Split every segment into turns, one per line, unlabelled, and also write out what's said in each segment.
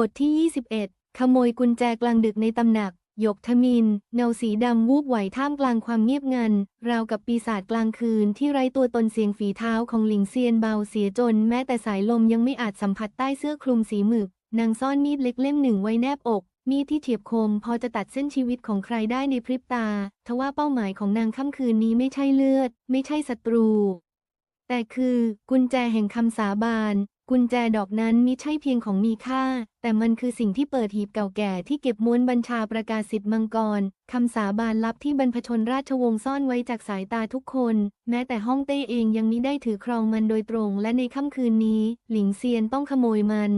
บทที่ 21 ขโมยกุญแจกลางดึกในตำหนัก หยกทมิน เงาสีดำวูบไหวท่ามกลางความเงียบงัน ราวกับปีศาจกลางคืนที่ไร้ตัวตนเสียงฝีเท้าของหลิงเซียนเบาเสียจน แม้แต่สายลมยังไม่อาจสัมผัสใต้เสื้อคลุมสีหมึก นางซ่อนมีดเล็กเล่มหนึ่งไว้แนบอก มีดที่เฉียบคมพอจะตัดเส้นชีวิตของใครได้ในพริบตา ทว่าเป้าหมายของนางค่ำคืนนี้ไม่ใช่เลือด ไม่ใช่ศัตรูแต่คือกุญแจแห่งคำสาบาน กุญแจดอกนั้นมิใช่เพียงของมีค่า แต่มันคือสิ่งที่เปิดหีบเก่าแก่ที่เก็บม้วนบัญชาประกาศสิทธิ์มังกร คำสาบานลับที่บรรพชนราชวงศ์ซ่อนไว้จากสายตาทุกคน แม้แต่ฮ่องเต้เองยังมิได้ถือครองมันโดยตรง และในค่ำคืนนี้ หลิงเซียนต้องขโมยมัน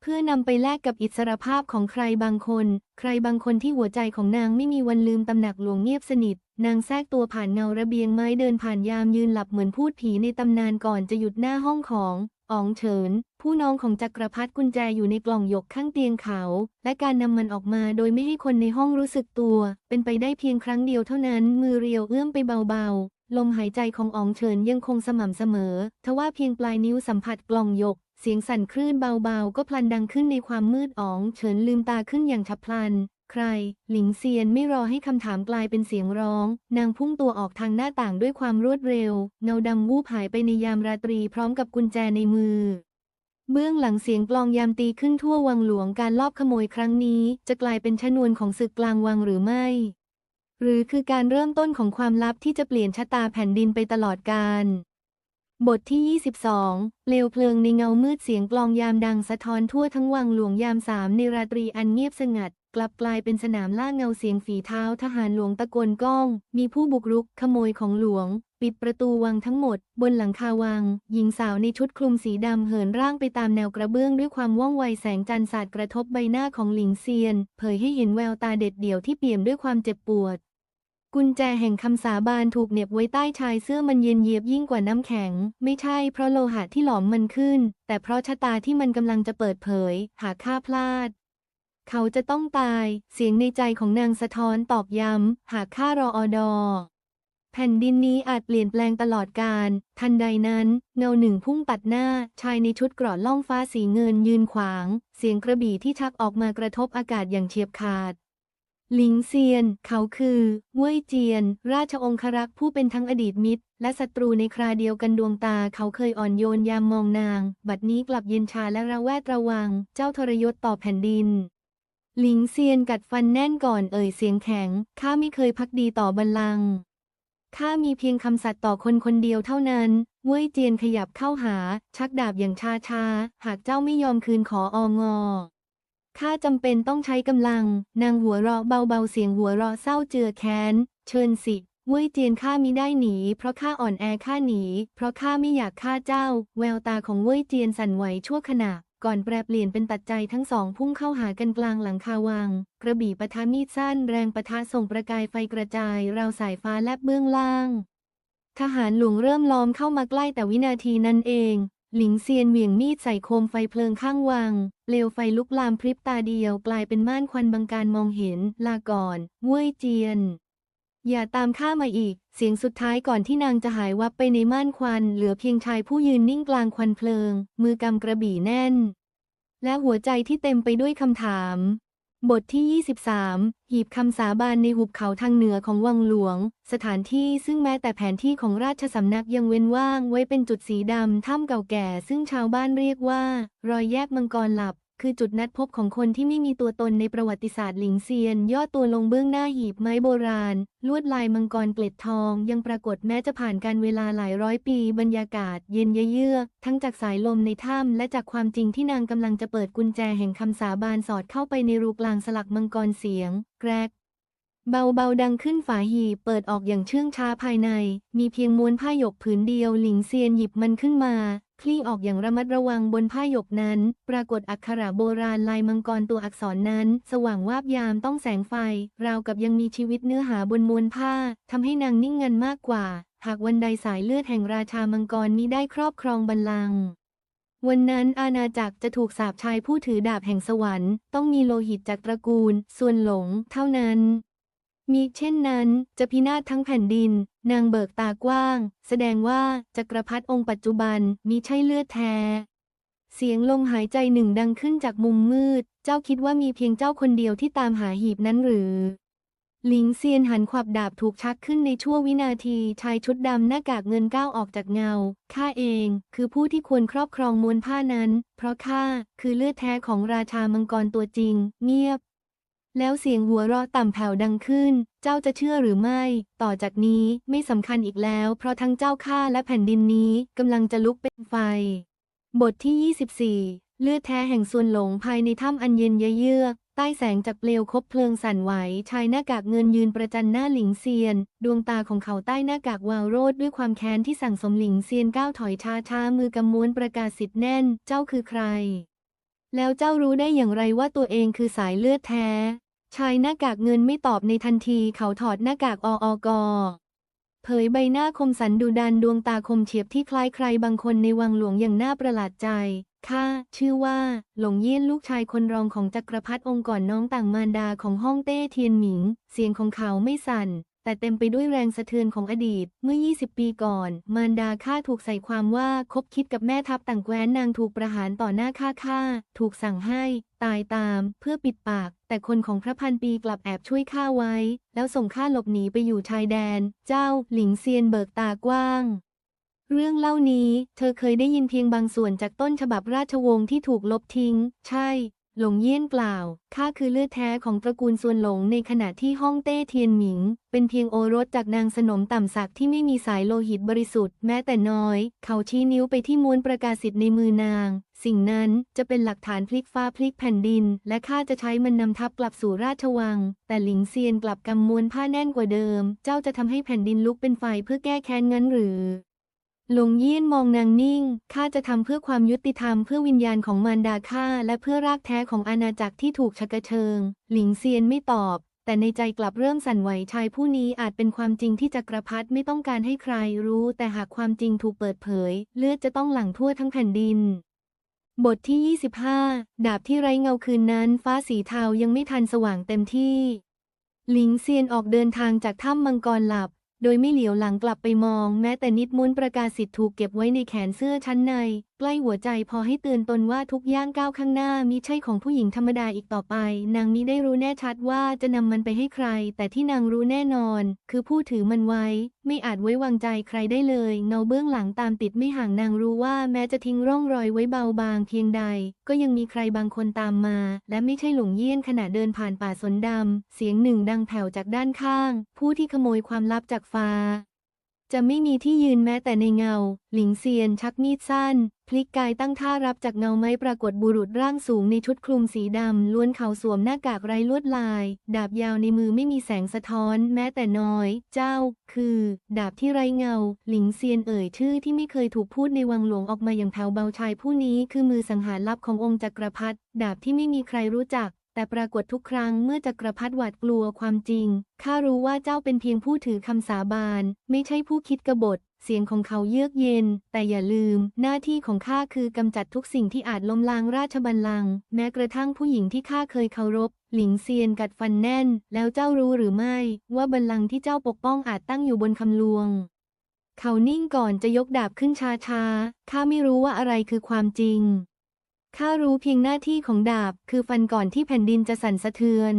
เพื่อนำไปแลกกับอิสรภาพของใครบางคน ใครบางคนที่หัวใจของนางไม่มีวันลืมตำหนักหลวงเงียบสนิท นางแทรกตัวผ่านเงาระเบียงไม้เดินผ่านยามยืนหลับเหมือนพูดผีในตำนานก่อนจะหยุดหน้าห้องของอ๋องเฉิน ผู้น้องของจักรพรรดิกุญแจอยู่ในกล่องหยกข้างเตียงเขา และการนำมันออกมาโดยไม่ให้คนในห้องรู้สึกตัว เป็นไปได้เพียงครั้งเดียวเท่านั้น มือเรียวเอื้อมไปเบาๆ ลมหายใจของอ๋องเฉินยังคงสม่ำเสมอ ทว่าเพียงปลายนิ้วสัมผัสกล่องหยก เสียงสั่นคลื่นเบาๆ ก็พลันดังขึ้นในความมืดอ๋องเฉินลืมตาขึ้นอย่างฉับพลัน ใคร หลิงเซียนไม่รอให้คำถามกลายเป็นเสียงร้อง นางพุ่งตัวออกทางหน้าต่างด้วยความรวดเร็ว เงาดำวูบหายไปในยามราตรีพร้อมกับกุญแจในมือ เบื้องหลังเสียงกลองยามตีขึ้นทั่ววังหลวงการลอบขโมยครั้งนี้ จะกลายเป็นชนวนของศึกกลางวังหรือไม่ หรือคือการเริ่มต้นของความลับที่จะเปลี่ยนชะตาแผ่นดินไปตลอดกาลบทที่ 22 เปลวเพลิงในเงามืดเสียงกลองยามดังสะท้อนทั่วทั้งวังหลวงยามสามในราตรีอันเงียบสงัด กลับกลายเป็นสนามล่าเงาเสียงฝีเท้าทหารหลวงตะโกนก้อง มีผู้บุกรุกขโมยของหลวง ปิดประตูวังทั้งหมด บนหลังคาวัง หญิงสาวในชุดคลุมสีดำเหินร่างไปตามแนวกระเบื้องด้วยความว่องไวแสงจันทร์สาดกระทบใบหน้าของหลิงเซียน เผยให้เห็นแววตาเด็ดเดี่ยวที่เปี่ยมด้วยความเจ็บปวด กุญแจแห่งคำสาบานถูกเหน็บไว้ใต้ชายเสื้อมันเย็นเยียบยิ่งกว่าน้ำแข็ง ไม่ใช่เพราะโลหะที่หลอมมันขึ้น แต่เพราะชะตาที่มันกำลังจะเปิดเผย หากข้าพลาด เขาจะต้องตาย เสียงในใจของนางสะท้อนตอกย้ำ หากข้ารออดอ แผ่นดินนี้อาจเปลี่ยนแปลงตลอดกาลทันใดนั้น เงาหนึ่งพุ่งตัดหน้า ชายในชุดเกราะล่องฟ้าสีเงินยืนขวาง เสียงกระบี่ที่ชักออกมากระทบอากาศอย่างเฉียบขาดหลิงเซียน เขาคือเว่ยเจียน ราชองครักษ์ผู้เป็นทั้งอดีตมิตร และศัตรูในคราเดียวกันดวงตา เขาเคยอ่อนโยนยามมองนาง บัดนี้กลับเย็นชาและระแวดระวัง เจ้าทรยศต่อแผ่นดิน หลิงเซียนกัดฟันแน่นก่อนเอ่ยเสียงแข็ง ข้าไม่เคยพักดีต่อบัลลังก์ ข้ามีเพียงคำสัตย์ต่อคนคนเดียวเท่านั้น เว่ยเจียนขยับเข้าหา ชักดาบอย่างชาชาหากเจ้าไม่ยอมคืนขอองอ ข้าจำเป็นต้องใช้กำลัง นางหัวเราะเบาๆเสียงหัวเราะเศร้าเจือแค้น เชิญสิเว่ยเจียนข้ามิได้หนี เพราะข้าอ่อนแอข้าหนี เพราะข้าไม่อยากฆ่าเจ้า แววตาของเว่ยเจียนสั่นไหวชั่วขณะ ก่อนแปรเปลี่ยนเป็นตัดใจทั้งสองพุ่งเข้าหากันกลางหลังคาวัง กระบี่ปะทะมีดสั้นแรงปะทะส่งประกายไฟกระจาย ราวสายฟ้าแลบเบื้องล่าง ทหารหลวงเริ่มล้อมเข้ามาใกล้แต่วินาทีนั้นเอง หลิงเซียนเหวี่ยงมีดใส่โคมไฟเพลิงข้างวังเปลวไฟลุกลามพริบตาเดียวกลายเป็นม่านควันบังการมองเห็นลาก่อนเว่ยเจียน อย่าตามข้ามาอีก เสียงสุดท้ายก่อนที่นางจะหายวับไปในม่านควัน เหลือเพียงชายผู้ยืนนิ่งกลางควันเพลิง มือกำกระบี่แน่น และหัวใจที่เต็มไปด้วยคำถาม บทที่ 23 หีบคำสาบานในหุบเขาทางเหนือของวังหลวง สถานที่ซึ่งแม้แต่แผนที่ของราชสำนักยังเว้นว่างไว้เป็นจุดสีดำถ้ำเก่าแก่ ซึ่งชาวบ้านเรียกว่า รอยแยกมังกรหลับ คือจุดนัดพบของคนที่ไม่มีตัวตนในประวัติศาสตร์หลิงเซียน ย่อตัวลงเบื้องหน้าหีบไม้โบราณ ลวดลายมังกรเกล็ดทอง ยังปรากฏแม้จะผ่านการเวลาหลายร้อยปี บรรยากาศ เย็นเยือกทั้งจากสายลมในถ้ำและจากความจริงที่นางกำลังจะเปิดกุญแจแห่งคำสาบานสอดเข้าไปในรูกลางสลักมังกรเสียง แกรกเบาๆ ดังขึ้นฝาหีบเปิดออกอย่างเชื่องช้าภายใน มีเพียงม้วนผ้าหยกผืนเดียวหลิงเซียนหยิบมันขึ้นมา คลี่ออกอย่างระมัดระวังบนผ้าหยกนั้น ปรากฏอักขระโบราณลายมังกรตัวอักษรนั้น สว่างวาบยามต้องแสงไฟ ราวกับยังมีชีวิตเนื้อหาบนมวนผ้าทำให้นางนิ่งงันมากกว่า หากวันใดสายเลือดแห่งราชามังกรนี้ได้ครอบครองบัลลังก์วันนั้นอาณาจักรจะถูกสาปชายผู้ถือดาบแห่งสวรรค์ต้องมีโลหิตจากตระกูล ส่วนหลง เท่านั้น มีเช่นนั้นจะพินาศทั้งแผ่นดิน นางเบิกตากว้าง แสดงว่าจักรพรรดิองค์ปัจจุบันมีใช่เลือดแท้ เสียงลมหายใจหนึ่งดังขึ้นจากมุมมืด เจ้าคิดว่ามีเพียงเจ้าคนเดียวที่ตามหาหีบนั้นหรือ หลิงเซียนหันขวับดาบถูกชักขึ้นในชั่ววินาทีชายชุดดำหน้ากากเงินก้าวออกจากเงา ข้าเอง คือผู้ที่ควรครอบครองมวลผ้านั้น เพราะข้าคือเลือดแท้ของราชามังกรตัวจริง เงียบ แล้วเสียงหัวเราะต่ำแผ่วดังขึ้น เจ้าจะเชื่อหรือไม่ ต่อจากนี้ไม่สำคัญอีกแล้ว เพราะทั้งเจ้าข้าและแผ่นดินนี้กำลังจะลุกเป็นไฟ บทที่ 24 เลือดแท้แห่งส่วนหลงภายในถ้ำอันเย็นเยือก ใต้แสงจากเปลวคบเพลิงสั่นไหว ชายหน้ากากเงินยืนประจันหน้าหลิงเซียน ดวงตาของเขาใต้หน้ากากวาวโรดด้วยความแค้นที่สั่งสมหลิงเซียนก้าวถอยช้าช้ามือกำม้วนประกาศสิทธิ์แน่น เจ้าคือใคร แล้วเจ้ารู้ได้อย่างไรว่าตัวเองคือสายเลือดแท้ ชายหน้ากากเงินไม่ตอบในทันทีเขาถอดหน้ากากอออกอเผยใบหน้าคมสันดูดันดวงตาคมเฉียบที่คล้ายใครบางคนในวังหลวงอย่างน่าประหลาดใจข้าชื่อว่า หลงเยี่ยนลูกชายคนรองของจักรพรรดิองค์ก่อนน้องต่างมารดาของห้องเต้เทียนหมิง เสียงของเขาไม่สั่น แต่เต็มไปด้วยแรงสะเทือนของอดีต เมื่อ 20 ปีก่อน มารดาข้าถูกใส่ความว่าคบคิดกับแม่ทัพต่างแคว้นนางถูกประหารต่อหน้าข้าข้าถูกสั่งให้ ตายตาม เพื่อปิดปาก แต่คนของพระพันปีกลับแอบช่วยข้าไว้ แล้วส่งข้าหลบหนีไปอยู่ชายแดน เจ้า หลิงเซียนเบิกตากว้างเรื่องเล่านี้ เธอเคยได้ยินเพียงบางส่วนจากต้นฉบับราชวงศ์ที่ถูกลบทิ้ง ใช่ หลงเยี่ยนกล่าว ข้าคือเลือดแท้ของตระกูลส่วนหลงในขณะที่ฮ่องเต้เทียนหมิง เป็นเพียงโอรสจากนางสนมต่ำสักที่ไม่มีสายโลหิตบริสุทธิ์แม้แต่น้อย เขาชี้นิ้วไปที่ม้วนประกาศสิทธิ์ในมือนาง สิ่งนั้นจะเป็นหลักฐานพลิกฟ้าพลิกแผ่นดิน และข้าจะใช้มันนำทัพกลับสู่ราชวัง แต่หลิงเซียนกลับกำมวนผ้าแน่นกว่าเดิม เจ้าจะทำให้แผ่นดินลุกเป็นไฟเพื่อแก้แค้นงั้นหรือ หลงเยี่ยนมองนางนิ่ง ข้าจะทำเพื่อความยุติธรรมเพื่อวิญญาณของมารดาข้าและเพื่อรากแท้ของอาณาจักรที่ถูกชะกเชิง หลิงเซียนไม่ตอบ แต่ในใจกลับเริ่มสั่นไหวชายผู้นี้อาจเป็นความจริงที่จักรพรรดิไม่ต้องการให้ใครรู้ แต่หากความจริงถูกเปิดเผย เลือดจะต้องหลั่งทั่วทั้งแผ่นดิน บทที่ 25 ดาบที่ไร้เงาคืนนั้น ฟ้าสีเทายังไม่ทันสว่างเต็มที่ หลิงเซียนออกเดินทางจากถ้ำมังกรหลับ โดยไม่เหลียวหลังกลับไปมอง แม้แต่นิดม้วนประกาศสิทธิ์ถูกเก็บไว้ในแขนเสื้อชั้นในใกล้หัวใจพอให้เตือนตนว่าทุกย่างก้าวข้างหน้ามิใช่ของผู้หญิงธรรมดาอีกต่อไป นางมิได้รู้แน่ชัดว่าจะนำมันไปให้ใคร แต่ที่นางรู้แน่นอน คือผู้ถือมันไว้ ไม่อาจไว้วางใจใครได้เลยเงาเบื้องหลังตามติดไม่ห่างนางรู้ว่าแม้จะทิ้งร่องรอยไว้เบาบางเพียงใด ก็ยังมีใครบางคนตามมา และไม่ใช่หลงเยี่ยนขณะเดินผ่านป่าสนดำเสียงหนึ่งดังแผ่วจากด้านข้าง ผู้ที่ขโมยความลับจากฟ้า จะไม่มีที่ยืนแม้แต่ในเงา หลิงเซียนชักมีดสั้น พลิกกายตั้งท่ารับจากเงาไม้ปรากฏบุรุษร่างสูงในชุดคลุมสีดำล้วนเขาสวมหน้ากากไร้ลวดลาย ดาบยาวในมือไม่มีแสงสะท้อน แม้แต่น้อย เจ้า คือ ดาบที่ไร้เงา หลิงเซียนเอ่ยชื่อที่ไม่เคยถูกพูดในวังหลวงออกมาอย่างแผ่วเบาชายผู้นี้ คือมือสังหารลับขององค์จักรพรรดิดาบที่ไม่มีใครรู้จัก แต่ปรากฏทุกครั้งเมื่อจักรพรรดิหวาดกลัวความจริง ข้ารู้ว่าเจ้าเป็นเพียงผู้ถือคำสาบาน ไม่ใช่ผู้คิดกบฏ เสียงของเขาเยือกเย็น แต่อย่าลืม หน้าที่ของข้าคือกำจัดทุกสิ่งที่อาจล้มล้างราชบัลลังก์แม้กระทั่งผู้หญิงที่ข้าเคยเคารพ หลิงเซียนกัดฟันแน่น แล้วเจ้ารู้หรือไม่ ว่าบัลลังก์ที่เจ้าปกป้องอาจตั้งอยู่บนคำลวง เขานิ่งก่อนจะยกดาบขึ้นช้าๆข้าไม่รู้ว่าอะไรคือความจริง ข้ารู้เพียงหน้าที่ของดาบ คือฟันก่อนที่แผ่นดินจะสั่นสะเทือน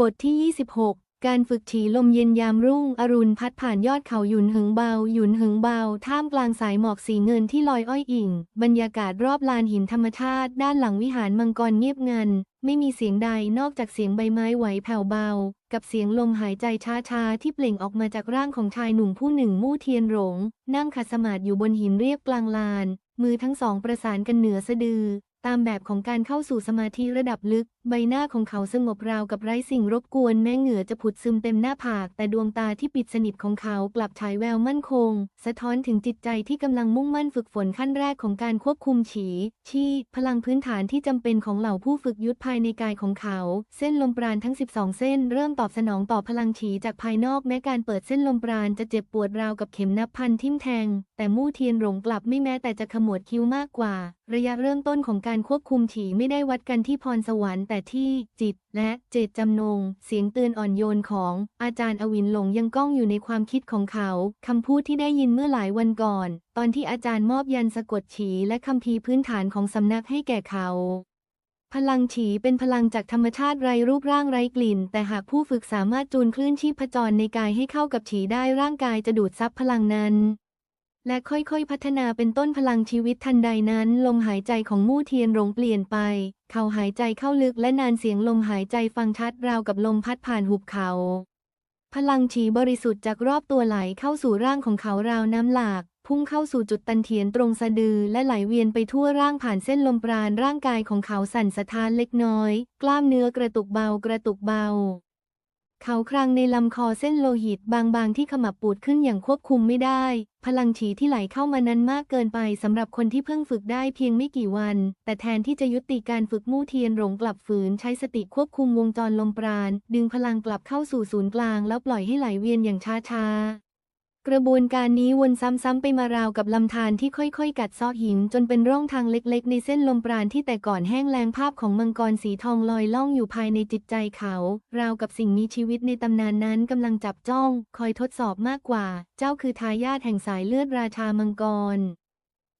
บทที่ 26 การฝึกฉีลมเย็นยามรุ่ง อรุณพัดผ่านยอดเขาหยุนหึงเบา หยุนหึงเบา ท่ามกลางสายหมอกสีเงินที่ลอยอ้อยอิ่ง บรรยากาศรอบลานหินธรรมชาติ ด้านหลังวิหารมังกรเงียบงัน ไม่มีเสียงใดนอกจากเสียงใบไม้ไหวแผ่วเบา กับเสียงลมหายใจช้าๆที่เปล่งออกมาจากร่างของชายหนุ่มผู้หนึ่งมู่เทียนหลงนั่งขัดสมาธิอยู่บนหินเรียบกลางลาน มือทั้งสองประสานกันเหนือสะดือ ตามแบบของการเข้าสู่สมาธิระดับลึก ใบหน้าของเขาสงบราวกับไร้สิ่งรบกวนแม้เหงื่อจะผุดซึมเต็มหน้าผาก แต่ดวงตาที่ปิดสนิทของเขากลับฉายแววมั่นคง สะท้อนถึงจิตใจที่กำลังมุ่งมั่นฝึกฝนขั้นแรกของการควบคุมฉี ชีพลังพื้นฐานที่จำเป็นของเหล่าผู้ฝึกยุทธภายในกายของเขา เส้นลมปราณทั้ง 12 เส้น เริ่มตอบสนองต่อพลังฉีจากภายนอกแม้การเปิดเส้นลมปราณจะเจ็บปวดราวกับเข็มนับพันทิ่มแทง แต่มู่เทียนหลงกลับไม่แม้แต่จะขมวดคิ้วมากกว่า ระยะเริ่มต้นของการควบคุมฉี่ไม่ได้วัดกันที่พรสวรรค์แต่ที่จิตและเจตจำนง เสียงเตือนอ่อนโยนของอาจารย์อวินหลงยังก้องอยู่ในความคิดของเขา คำพูดที่ได้ยินเมื่อหลายวันก่อน ตอนที่อาจารย์มอบยันสะกดฉีและคัมภีพื้นฐานของสำนักให้แก่เขาพลังฉีเป็นพลังจากธรรมชาติไร้รูปร่างไร้กลิ่น แต่หากผู้ฝึกสามารถจูนคลื่นชีพจรในกายให้เข้ากับฉีได้ร่างกายจะดูดซับพลังนั้น และค่อยๆ พัฒนาเป็นต้นพลังชีวิตทันใดนั้น ลมหายใจของมู่เทียนหลงเปลี่ยนไป เขาหายใจเข้าลึกและนานเสียงลมหายใจฟังชัดราวกับลมพัดผ่านหุบเขา พลังฉีบริสุทธิ์จากรอบตัวไหลเข้าสู่ร่างของเขาราวน้ำหลาก พุ่งเข้าสู่จุดตันเทียนตรงสะดือและไหลเวียนไปทั่วร่างผ่านเส้นลมปราณร่างกายของเขาสั่นสะท้านเล็กน้อย กล้ามเนื้อกระตุกเบากระตุกเบา เขาครางในลำคอเส้นโลหิตบางๆ ที่ขมับปูดขึ้นอย่างควบคุมไม่ได้ พลังฉีที่ไหลเข้ามานั้นมากเกินไปสำหรับคนที่เพิ่งฝึกได้เพียงไม่กี่วัน แต่แทนที่จะยุติการฝึกมู่เทียนหลงกลับฝืนใช้สติควบคุมวงจรลมปราณ ดึงพลังกลับเข้าสู่ศูนย์กลางแล้วปล่อยให้ไหลเวียนอย่างช้าๆ กระบวนการนี้วนซ้ำๆไปมาราวกับลำธารที่ค่อยๆ กัดซาะหิน จนเป็นร่องทางเล็กๆ ในเส้นลมปราณที่แต่ก่อนแห้งแล้งภาพของมังกรสีทองลอยล่องอยู่ภายในจิตใจเขา ราวกับสิ่งมีชีวิตในตำนานนั้นกำลังจับจ้อง คอยทดสอบมากกว่า เจ้าคือทายาทแห่งสายเลือดราชามังกร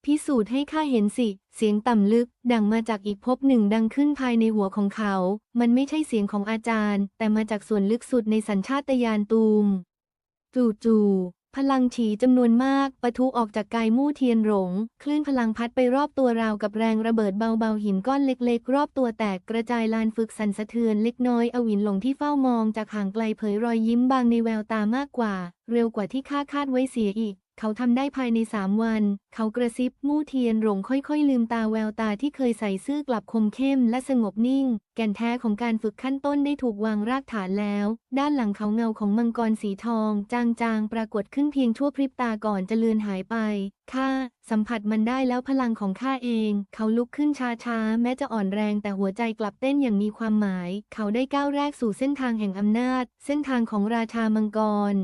พิสูจน์ให้ข้าเห็นสิ เสียงต่ำลึก ดังมาจากอีกภพหนึ่งดังขึ้นภายในหัวของเขา มันไม่ใช่เสียงของอาจารย์ แต่มาจากส่วนลึกสุดในสัญชาตญาณตูม จู่ๆ พลังฉีจำนวนมากปะทุออกจากกายมู่เทียนหลง คลื่นพลังพัดไปรอบตัวราวกับแรงระเบิดเบาๆ หินก้อนเล็กๆ รอบตัวแตกกระจายลานฝึกสั่นสะเทือนเล็กน้อยอวินหลงที่เฝ้ามองจากห่างไกลเผยรอยยิ้มบางในแววตามากกว่า เร็วกว่าที่คาดคาดไว้เสียอีก เขาทำได้ภายในสามวัน เขากระซิบมู่เทียนหลงค่อยๆ ลืมตาแววตาที่เคยใส่ซื่อกลับคมเข้มและสงบนิ่ง แก่นแท้ของการฝึกขั้นต้นได้ถูกวางรากฐานแล้ว ด้านหลังเขาเงาของมังกรสีทอง จางๆ ปรากฏขึ้นเพียงชั่วพริบตาก่อนจะเลือนหายไปข้าสัมผัสมันได้แล้วพลังของข้าเอง เขาลุกขึ้นช้าๆ แม้จะอ่อนแรงแต่หัวใจกลับเต้นอย่างมีความหมาย เขาได้ก้าวแรกสู่เส้นทางแห่งอำนาจ เส้นทางของราชามังกร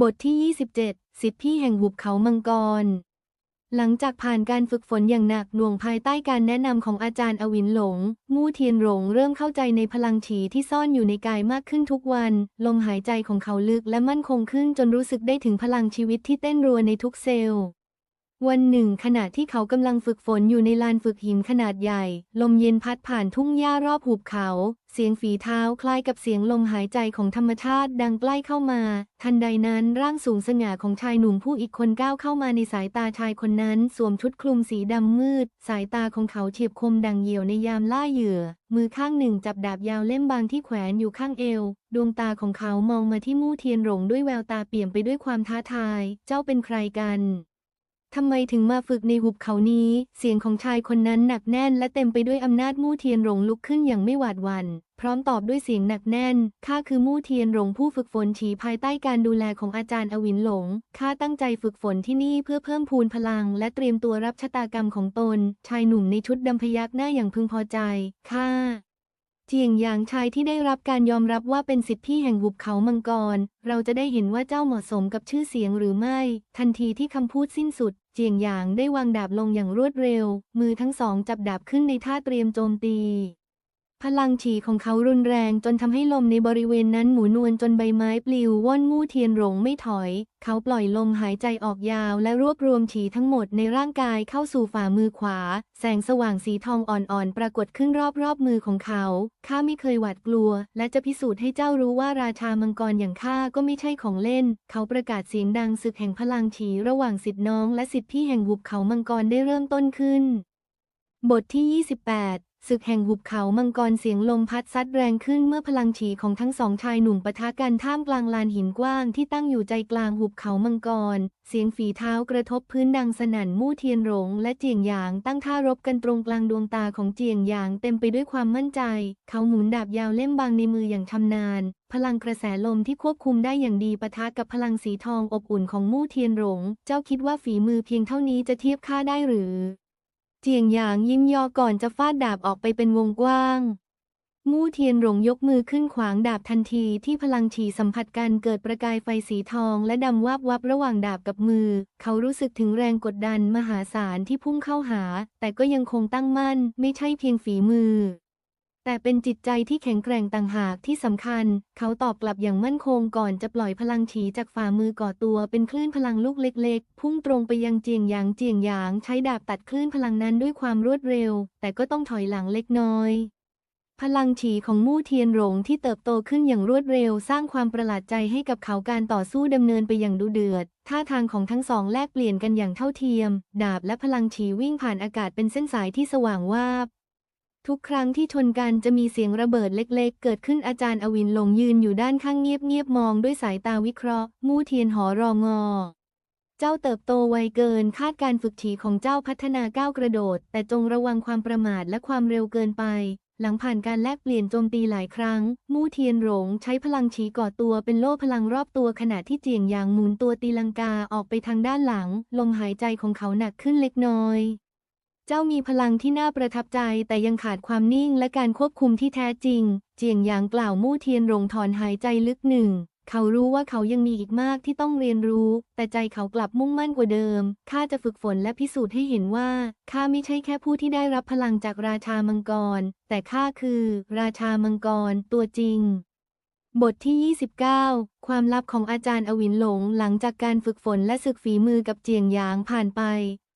บทที่ 27 สิทธิพี่แห่งหุบเขามังกร หลังจากผ่านการฝึกฝนอย่างหนักหน่วงภายใต้การแนะนำของอาจารย์อวินหลง งูเทียนหลงเริ่มเข้าใจในพลังฉีที่ซ่อนอยู่ในกายมากขึ้นทุกวัน ลมหายใจของเขาลึกและมั่นคงขึ้นจนรู้สึกได้ถึงพลังชีวิตที่เต้นรัวในทุกเซลล์ วันหนึ่งขณะที่เขากำลังฝึกฝนอยู่ในลานฝึกหินขนาดใหญ่ ลมเย็นพัดผ่านทุ่งหญ้ารอบหุบเขา เสียงฝีเท้าคล้ายกับเสียงลมหายใจของธรรมชาติดังใกล้เข้ามา ทันใดนั้นร่างสูงสง่าของชายหนุ่มผู้อีกคนก้าวเข้ามาในสายตาชายคนนั้น สวมชุดคลุมสีดำมืด สายตาของเขาเฉียบคมดังเหยี่ยวในยามล่าเหยื่อ มือข้างหนึ่งจับดาบยาวเล่มบางที่แขวนอยู่ข้างเอว ดวงตาของเขามองมาที่มู่เทียนหลงด้วยแววตาเปี่ยมไปด้วยความท้าทาย เจ้าเป็นใครกัน ทำไมถึงมาฝึกในหุบเขานี้ เสียงของชายคนนั้นหนักแน่น และเต็มไปด้วยอำนาจมู่เทียนหลงลุกขึ้นอย่างไม่หวาดหวัน่น พร้อมตอบด้วยเสียงหนักแน่น ข้าคือมู่เทียนหลงผู้ฝึกฝนฉีภายใต้การดูแลของอาจารย์อวินหลง ข้าตั้งใจฝึกฝนที่นี่เพื่อเพิ่มพูนพลัง และเตรียมตัวรับชะตากรรมของตน ชายหนุ่มในชุดดำพยักหน้าอย่างพึงพอใจ ข้าเจียงหยางชายที่ได้รับการยอมรับว่าเป็นสิทธิพี่แห่งหุบเขามังกร เราจะได้เห็นว่าเจ้าเหมาะสมกับชื่อเสียงหรือไม่ ทันทีที่คำพูดสิ้นสุด เจียงหยางได้วางดาบลงอย่างรวดเร็ว มือทั้งสองจับดาบขึ้นในท่าเตรียมโจมตี พลังฉี่ของเขารุนแรงจนทำให้ลมในบริเวณนั้นหมุนวลจนใบไม้ปลิวว่อนมู่เทียนหลงไม่ถอย เขาปล่อยลมหายใจออกยาวและรวบรวมฉี่ทั้งหมดในร่างกายเข้าสู่ฝ่ามือขวา แสงสว่างสีทองอ่อนๆ ปรากฏขึ้นรอบๆมือของเขา ข้าไม่เคยหวาดกลัว และจะพิสูจน์ให้เจ้ารู้ว่าราชามังกรอย่างข้าก็ไม่ใช่ของเล่น เขาประกาศเสียงดังศึกแห่งพลังฉี่ระหว่างสิทธิน้องและสิทธิพี่แห่งหุบเขามังกรได้เริ่มต้นขึ้น บทที่ 28 ศึกแห่งหุบเขามังกรเสียงลมพัดซัดแรงขึ้นเมื่อพลังฉีของทั้งสองชายหนุ่มปะทะกันท่ามกลางลานหินกว้างที่ตั้งอยู่ใจกลางหุบเขามังกร เสียงฝีเท้ากระทบพื้นดังสนั่นมู่เทียนหลงและเจียงหยางตั้งท่ารบกันตรงกลางดวงตาของเจียงหยางเต็มไปด้วยความมั่นใจ เขาหมุนดาบยาวเล่มบางในมืออย่างชำนาญพลังกระแสลมที่ควบคุมได้อย่างดีปะทะกับพลังสีทองอบอุ่นของมู่เทียนหลงเจ้าคิดว่าฝีมือเพียงเท่านี้จะเทียบข้าได้หรือ จียงหยางยิ้มยอก่อนจะฟาดดาบออกไปเป็นวงกว้างมู่เทียนหลงยกมือขึ้นขวางดาบทันทีที่พลังฉีสัมผัสกันเกิดประกายไฟสีทองและดำวาบวับระหว่างดาบกับมือ เขารู้สึกถึงแรงกดดันมหาศาลที่พุ่งเข้าหา แต่ก็ยังคงตั้งมั่นไม่ใช่เพียงฝีมือ แต่เป็นจิตใจที่แข็งแกร่งต่างหากที่สำคัญ เขาตอบกลับอย่างมั่นคงก่อนจะปล่อยพลังฉีจากฝ่ามือก่อตัวเป็นคลื่นพลังลูกเล็กๆ พุ่งตรงไปยังเจียงหยางเจียงหยางใช้ดาบตัดคลื่นพลังนั้นด้วยความรวดเร็ว แต่ก็ต้องถอยหลังเล็กน้อย พลังฉีของมู่เทียนหลงที่เติบโตขึ้นอย่างรวดเร็ว สร้างความประหลาดใจให้กับเขาการต่อสู้ดำเนินไปอย่างดุเดือด ท่าทางของทั้งสองแลกเปลี่ยนกันอย่างเท่าเทียม ดาบและพลังฉีวิ่งผ่านอากาศเป็นเส้นสายที่สว่างวาบ ทุกครั้งที่ชนกันจะมีเสียงระเบิดเล็กๆ เกิดขึ้นอาจารย์อวินหลงยืนอยู่ด้านข้างเงียบๆ มองด้วยสายตาวิเคราะห์ มู่เทียนหอรองอ เจ้าเติบโตไวเกินคาดการฝึกฉีของเจ้าพัฒนาก้าวกระโดด แต่จงระวังความประมาทและความเร็วเกินไป หลังผ่านการแลกเปลี่ยนโจมตีหลายครั้ง มู่เทียนหลงใช้พลังฉีก่อตัวเป็นโล่พลังรอบตัวขณะที่เจียงยางหมุนตัวตีลังกาออกไปทางด้านหลัง ลมหายใจของเขาหนักขึ้นเล็กน้อย เจ้ามีพลังที่น่าประทับใจแต่ยังขาดความนิ่งและการควบคุมที่แท้จริง เจียงหยางกล่าวมู่เทียนหลงถอนหายใจลึกหนึ่ง เขารู้ว่าเขายังมีอีกมากที่ต้องเรียนรู้ แต่ใจเขากลับมุ่งมั่นกว่าเดิม ข้าจะฝึกฝนและพิสูจน์ให้เห็นว่าข้าไม่ใช่แค่ผู้ที่ได้รับพลังจากราชามังกร แต่ข้าคือ ราชามังกร ตัวจริงบทที่ 29 ความลับของอาจารย์อวินหลง หลังจากการฝึกฝนและศึกฝีมือกับเจียงหยางผ่านไป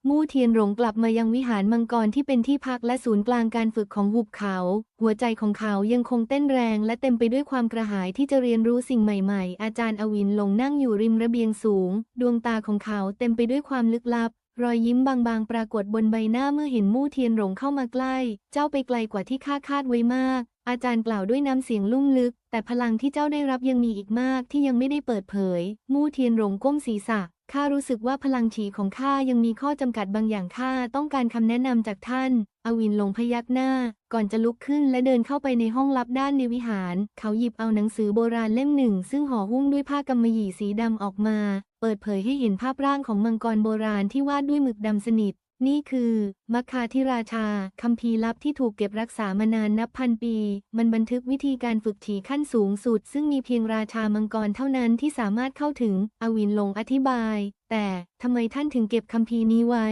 มู่เทียนหลงกลับมายังวิหารมังกรที่เป็นที่พักและศูนย์กลางการฝึกของหุบเขา หัวใจของเขายังคงเต้นแรงและเต็มไปด้วยความกระหายที่จะเรียนรู้สิ่งใหม่ๆ อาจารย์อวินหลงนั่งอยู่ริมระเบียงสูง ดวงตาของเขาเต็มไปด้วยความลึกลับ รอยยิ้มบางๆ ปรากฏบนใบหน้าเมื่อเห็นมู่เทียนหลงเข้ามาใกล้ เจ้าไปไกลกว่าที่ข้าคาดไว้มาก อาจารย์กล่าวด้วยน้ำเสียงลุ่มลึก แต่พลังที่เจ้าได้รับยังมีอีกมากที่ยังไม่ได้เปิดเผย มู่เทียนหลงก้มศีรษะ ข้ารู้สึกว่าพลังฉีของข้ายังมีข้อจำกัดบางอย่างข้าต้องการคำแนะนำจากท่าน อวินหลงพยักหน้า ก่อนจะลุกขึ้นและเดินเข้าไปในห้องลับด้านในวิหาร เขาหยิบเอาหนังสือโบราณเล่มหนึ่ง ซึ่งห่อหุ้มด้วยผ้ากำมะหยี่สีดำออกมา เปิดเผยให้เห็นภาพร่างของมังกรโบราณที่วาดด้วยหมึกดำสนิท นี่คือมัคคาธิราชาคัมภีร์ลับที่ถูกเก็บรักษามานานนับพันปี มันบันทึกวิธีการฝึกฉีขั้นสูงสุด ซึ่งมีเพียงราชามังกรเท่านั้นที่สามารถเข้าถึง อวินลงอธิบาย แต่ทำไมท่านถึงเก็บคัมภีร์นี้ไว้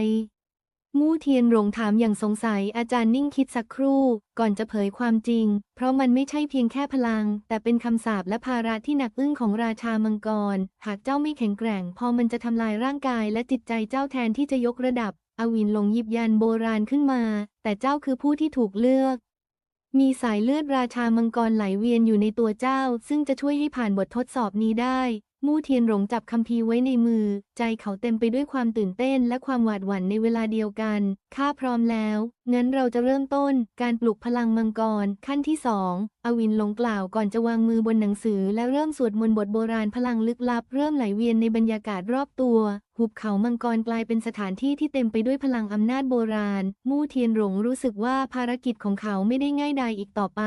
มู่เทียนหลงถามอย่างสงสัยอาจารย์นิ่งคิดสักครู่ ก่อนจะเผยความจริง เพราะมันไม่ใช่เพียงแค่พลัง แต่เป็นคำสาปและภาระที่หนักอึ้งของราชามังกร หากเจ้าไม่แข็งแกร่ง พอมันจะทำลายร่างกายและจิตใจเจ้าแทนที่จะยกระดับ อวินหลงหยิบยันโบราณขึ้นมา แต่เจ้าคือผู้ที่ถูกเลือก มีสายเลือดราชามังกรไหลเวียนอยู่ในตัวเจ้า ซึ่งจะช่วยให้ผ่านบททดสอบนี้ได้ มู่เทียนหลงจับคัมภีร์ไว้ในมือ ใจเขาเต็มไปด้วยความตื่นเต้นและความหวาดหวั่นในเวลาเดียวกัน ข้าพร้อมแล้ว งั้นเราจะเริ่มต้น การปลุกพลังมังกร ขั้นที่สองอวินลงกล่าวก่อนจะวางมือบนหนังสือ และเริ่มสวดมนต์บทโบราณพลังลึกลับ เริ่มไหลเวียนในบรรยากาศรอบตัว หุบเขามังกรกลายเป็นสถานที่ที่เต็มไปด้วยพลังอำนาจโบราณ มู่เทียนหลงรู้สึกว่าภารกิจของเขาไม่ได้ง่ายดายอีกต่อไป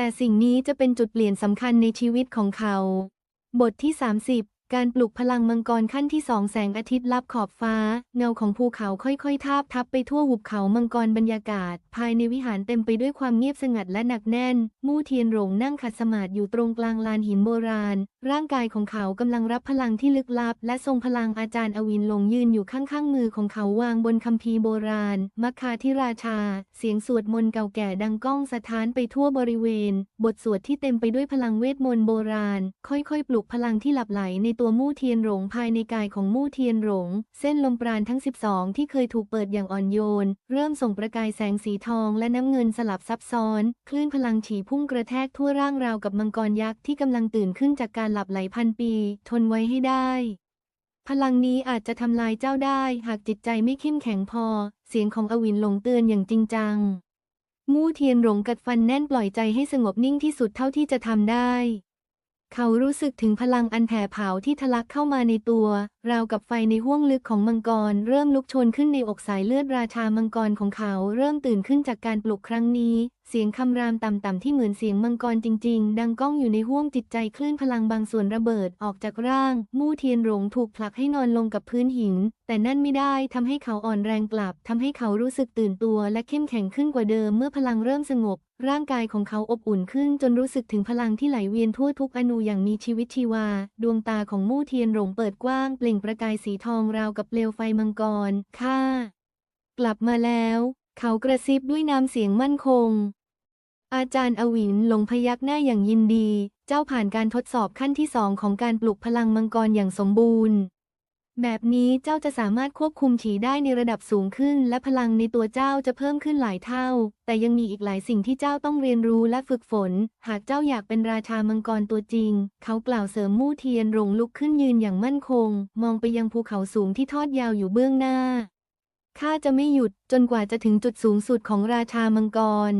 แต่สิ่งนี้จะเป็นจุดเปลี่ยนสำคัญในชีวิตของเขา บทที่ 30 การปลุกพลังมังกรขั้นที่สองแสงอาทิตย์ลับขอบฟ้า เงาของภูเขาค่อยๆทาบทับไปทั่วหุบเขามังกรบรรยากาศ ภายในวิหารเต็มไปด้วยความเงียบสงัดและหนักแน่น มู่เทียนหลงนั่งขัดสมาธิอยู่ตรงกลางลานหินโบราณ ร่างกายของเขากำลังรับพลังที่ลึกลับ และทรงพลังอาจารย์อวินหลงยืนอยู่ข้างๆมือของเขาวางบนคัมภีร์โบราณมัคคาธิราชา เสียงสวดมนต์เก่าแก่ดังก้องสะท้านไปทั่วบริเวณ บทสวดที่เต็มไปด้วยพลังเวทมนต์โบราณ ค่อยๆ ปลุกพลังที่หลับไหลในตัวมู่เทียนหลงภายในกายของมู่เทียนหลง เส้นลมปราณทั้ง 12 ที่เคยถูกเปิดอย่างอ่อนโยน เริ่มส่งประกายแสงสีทองและน้ำเงินสลับซับซ้อน คลื่นพลังฉี่พุ่งกระแทกทั่วร่างราวกับมังกรยักษ์ที่กำลังตื่นขึ้นจากการหลับไหลพันปี ทนไว้ให้ได้ พลังนี้อาจจะทำลายเจ้าได้ หากจิตใจไม่เข้มแข็งพอ เสียงของอวินหลงเตือนอย่างจริงจัง มู่เทียนหลงกัดฟันแน่นปล่อยใจให้สงบนิ่งที่สุดเท่าที่จะทำได้ เขารู้สึกถึงพลังอันแผ่เผาที่ทะลักเข้ามาในตัว ราวกับไฟในห้วงลึกของมังกร เริ่มลุกโชนขึ้นในอกสายเลือดราชามังกรของเขา เริ่มตื่นขึ้นจากการปลุกครั้งนี้ เสียงคำรามต่ำๆที่เหมือนเสียงมังกรจริง ๆ ดังก้องอยู่ในห้วงจิตใจคลื่นพลังบางส่วนระเบิดออกจากร่าง มู่เทียนหลงถูกผลักให้นอนลงกับพื้นหิน แต่นั่นไม่ได้ทำให้เขาอ่อนแรงกลับทำให้เขารู้สึกตื่นตัวและเข้มแข็งขึ้นกว่าเดิมเมื่อพลังเริ่มสงบร่างกายของเขาอบอุ่นขึ้นจนรู้สึกถึงพลังที่ไหลเวียนทั่วทุกอนูอย่างมีชีวิตชีวา ดวงตาของมู่เทียนหลงเปิดกว้างเปล่งประกายสีทองราวกับเปลวไฟมังกร ข้า กลับมาแล้ว เขากระซิบด้วยน้ำเสียงมั่นคง อาจารย์อวินหลงพยักหน้าอย่างยินดี เจ้าผ่านการทดสอบขั้นที่สองของการปลุกพลังมังกรอย่างสมบูรณ์ แบบนี้เจ้าจะสามารถควบคุมฉีได้ในระดับสูงขึ้น และพลังในตัวเจ้าจะเพิ่มขึ้นหลายเท่า แต่ยังมีอีกหลายสิ่งที่เจ้าต้องเรียนรู้และฝึกฝน หากเจ้าอยากเป็นราชามังกรตัวจริง เขากล่าวเสริมมู่เทียนรงลุกขึ้นยืนอย่างมั่นคง มองไปยังภูเขาสูงที่ทอดยาวอยู่เบื้องหน้าข้าจะไม่หยุดจนกว่าจะถึงจุดสูงสุดของราชามังกร